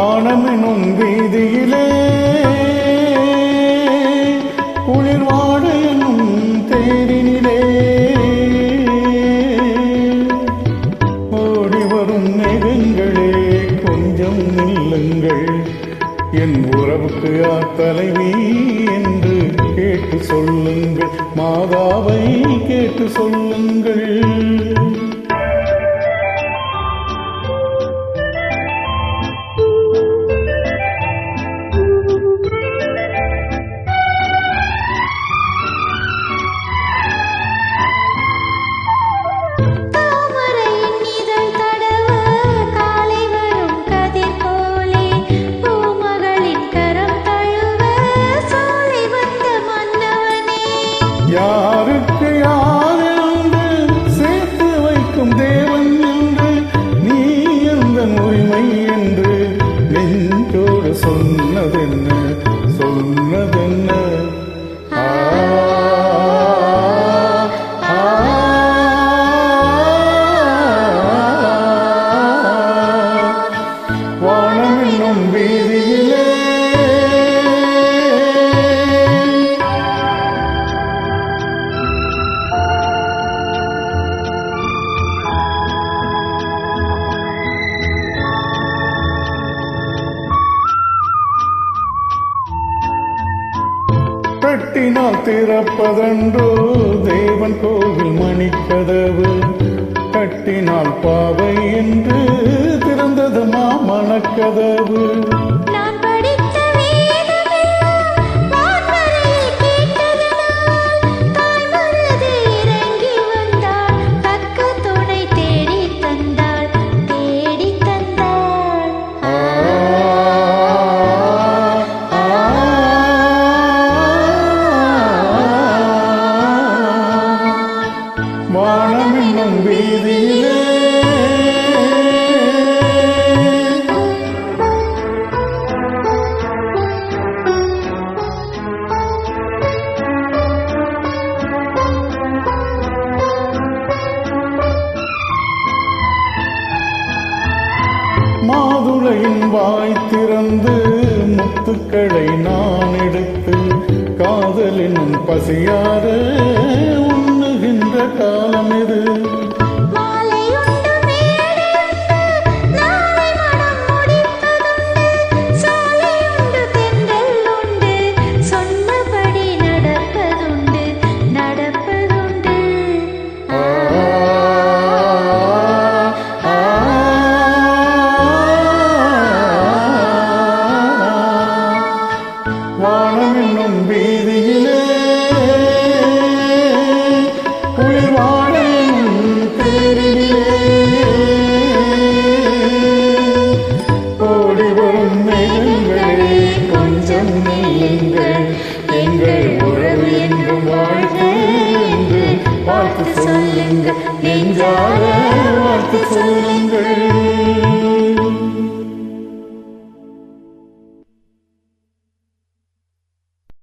வானமெனும் வீதியிலே குளிர்வாடு எனும் தேரினிலே. ஓடி வரும் மேகங்களே கொஞ்சம் நில்லுங்கள் என் உறவுக்கு யார் தலைவி என்று கேட்டு சொல்லுங்கள். மாதாவை கேட்டு சொல்லுங்கள். யாருக்கு யார் என்று சேர்த்து வைக்கும் தேவன் என்று நீ எந்த உரிமை என்று நெஞ்சோடு சொன்னதென்ன சொன்னதென்ன? வானம் என்னும் வீதியிலே கட்டினால் திறப்பதன்றோ தேவன் கோவில் மணிக்கதவு. கட்டினால் பாவை என்று திறந்தது மாமணக்கதவு மாதுளையின் வாய் திறந்து முத்துக்களை நான் எடுத்து காதலினும் பசியார கொஞ்சம் எங்கள் உறவு என்றும் வாழ்க என்று. வாழ்த்து சொல்லுங்கள் நெஞ்சார வாழ்த்து சொல்லுங்கள்.